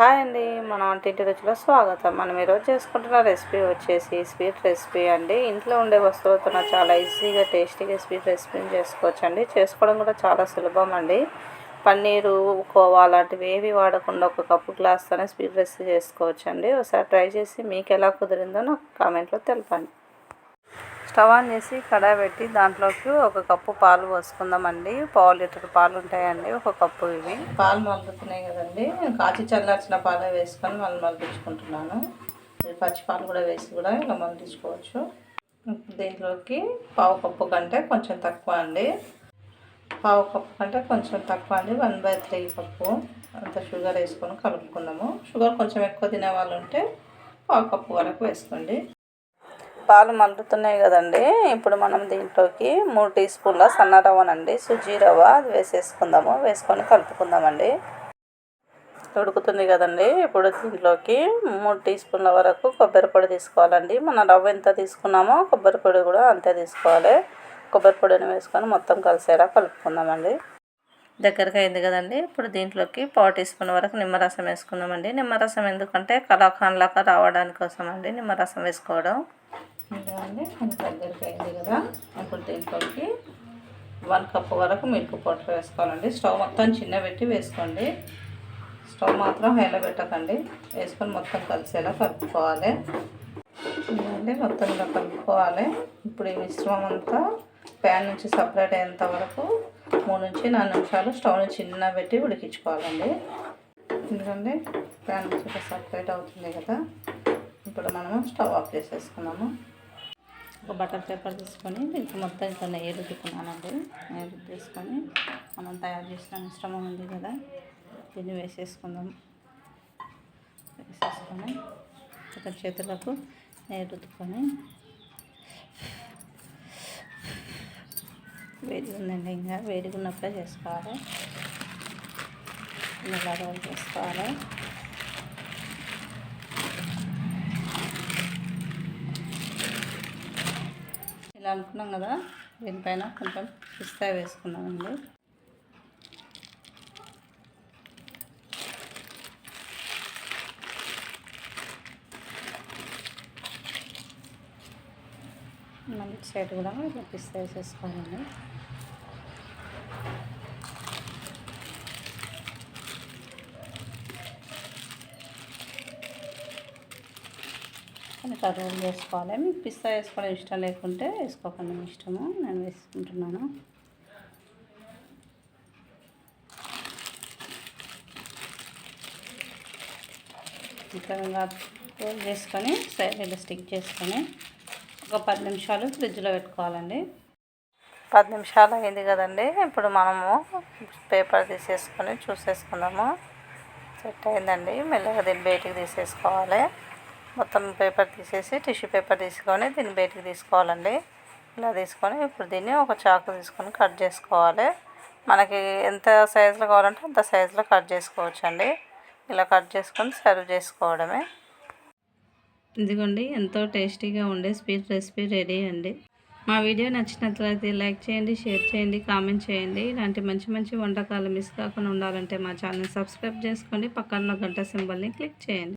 Hi అండి మన వంటింటి రుచిలో స్వాగతం. మనం ఈరోజు చేసుకుంటున్న రెసిపీ వచ్చేసి స్వీట్ రెసిపీ అండి. ఇంట్లో ఉండే వస్తువులతో చాలా ఈజీగా టేస్టీగా స్వీట్ రెసిపీని చేసుకోవచ్చు అండి చేసుకోవడం కూడా చాలా సులభం అండి. పన్నీరు కోవా లాంటివి ఏవి వాడకుండా ఒక కప్పు గ్లాస్తోనే స్వీట్ రెసిపీ చేసుకోవచ్చు అండి ఒకసారి ట్రై చేసి మీకు ఎలా కుదిరిందో నాకు కామెంట్లో తెలపండి. స్టవ్ ఆన్ చేసి కడాయి పెట్టి దాంట్లోకి ఒక కప్పు పాలు పోసుకుందామండి. పావు లీటర్ పాలు ఉంటాయండి ఒక కప్పు ఇవి. పాలు మలుపుతున్నాయి కదండి. కాచి చల్లార్చిన పాలే వేసుకొని మళ్ళీ మలిపించుకుంటున్నాను. పచ్చి పాలు కూడా వేసి కూడా ఇలా మలిపించుకోవచ్చు. దీంట్లోకి పావు కప్పు కంటే కొంచెం తక్కువ అండి. పావు కప్పు కంటే కొంచెం తక్కువ అండి. వన్ బై త్రీ కప్పు అంత షుగర్ వేసుకొని కలుపుకుందాము. షుగర్ కొంచెం ఎక్కువ తినే వాళ్ళు ఉంటే పావు కప్పు వరకు వేసుకోండి. పాలు మండుతున్నాయి కదండి. ఇప్పుడు మనం దీంట్లోకి మూడు టీ స్పూన్ల సన్న రవ్వనండి. సుజీ రవ్వ అది వేసేసుకుందాము. వేసుకొని కలుపుకుందామండి. ఉడుకుతుంది కదండి. ఇప్పుడు దీంట్లోకి మూడు టీ స్పూన్ల వరకు కొబ్బరి పొడి తీసుకోవాలండి. మన రవ్వ ఎంత తీసుకున్నామో కొబ్బరి పొడి కూడా అంతే తీసుకోవాలి. కొబ్బరి పొడిని వేసుకొని మొత్తం కలిసేలా కలుపుకుందామండి. దగ్గరకు అయింది కదండి. ఇప్పుడు దీంట్లోకి పావు టీ స్పూన్ వరకు నిమ్మరసం వేసుకుందామండి నిమ్మరసం ఎందుకంటే కళాఖాన్లాగా రావడానికి కోసం అండి నిమ్మరసం వేసుకోవడం. అండి దగ్గరికి అయింది కదా. ఇప్పుడు దీంట్లోకి వన్ కప్ వరకు మిల్క్ పౌడర్ వేసుకోవాలండి. స్టవ్ మొత్తం చిన్న పెట్టి వేసుకోండి. స్టవ్ మాత్రం హైలో పెట్టకండి. వేసుకొని మొత్తం కలిసేలా కలుపుకోవాలి. అండి మొత్తం ఇలా కలుపుకోవాలి. ఇప్పుడు ఈ మిశ్రమం అంతా ప్యాన్ నుంచి సపరేట్ అయ్యేంత వరకు మూడు నుంచి నాలుగు నిమిషాలు స్టవ్ని చిన్న పెట్టి ఉడికించుకోవాలండి. ఎందుకంటే ప్యాన్ నుంచి సపరేట్ అవుతుంది కదా. ఇప్పుడు మనము స్టవ్ ఆఫ్ చేసేసుకున్నాము ఒక బటర్ పేపర్ తీసుకొని దీనికి మొత్తం ఇట్లా నెయ్యి రుద్దుకున్నానండి నెయ్యి తీసుకొని మనం తయారు చేసిన మిశ్రమం ఉంది కదా దీన్ని వేసేసుకుందాం. వేసేసుకొని ఒక చేతులకు నెయ్యి రుద్దుకొని వేడిగా ఉందండి ఇంకా వేడిగా ఉన్నప్పుడే చేసుకోవాలి ఇలా రోల్ చేసుకోవాలి. ఇలా అనుకున్నాం కదా దీనిపైన కొంచెం పిస్తా వేసుకున్నామండి మళ్ళీ సైడ్ కూడా ఇట్లా పిస్తా వేసేసుకోవాలండి. ఇట్లా రోల్ చేసుకోవాలి. మీకు పిస్తా వేసుకోవడం ఇష్టం లేకుంటే వేసుకోకండి. ఇష్టము నేను వేసుకుంటున్నాను. ఇంకా రోల్ చేసుకొని సైడ్ స్టిక్ చేసుకొని ఒక పది నిమిషాలు ఫ్రిడ్జ్లో పెట్టుకోవాలండి. పది నిమిషాలు అయింది కదండి. ఇప్పుడు మనము పేపర్ తీసేసుకొని చూసేసుకుందాము. సెట్ అయిందండి. మెల్లగా దీన్ని బయటికి తీసేసుకోవాలి. మొత్తం పేపర్ తీసేసి టిష్యూ పేపర్ తీసుకొని దీన్ని బయటికి తీసుకోవాలండి. ఇలా తీసుకొని ఇప్పుడు దీన్ని ఒక చాకు తీసుకొని కట్ చేసుకోవాలి. మనకి ఎంత సైజులో కావాలంటే అంత సైజులో కట్ చేసుకోవచ్చండి. ఇలా కట్ చేసుకొని సర్వ్ చేసుకోవడమే. ఇదిగోండి ఎంతో టేస్టీగా ఉండే స్వీట్ రెసిపీ రెడీ అండి. మా వీడియో నచ్చినట్లయితే లైక్ చేయండి షేర్ చేయండి కామెంట్ చేయండి. ఇలాంటి మంచి మంచి వంటకాలు మిస్ కాకుండా ఉండాలంటే మా ఛానల్ సబ్స్క్రైబ్ చేసుకోండి. పక్కన గంట సింబల్ని క్లిక్ చేయండి.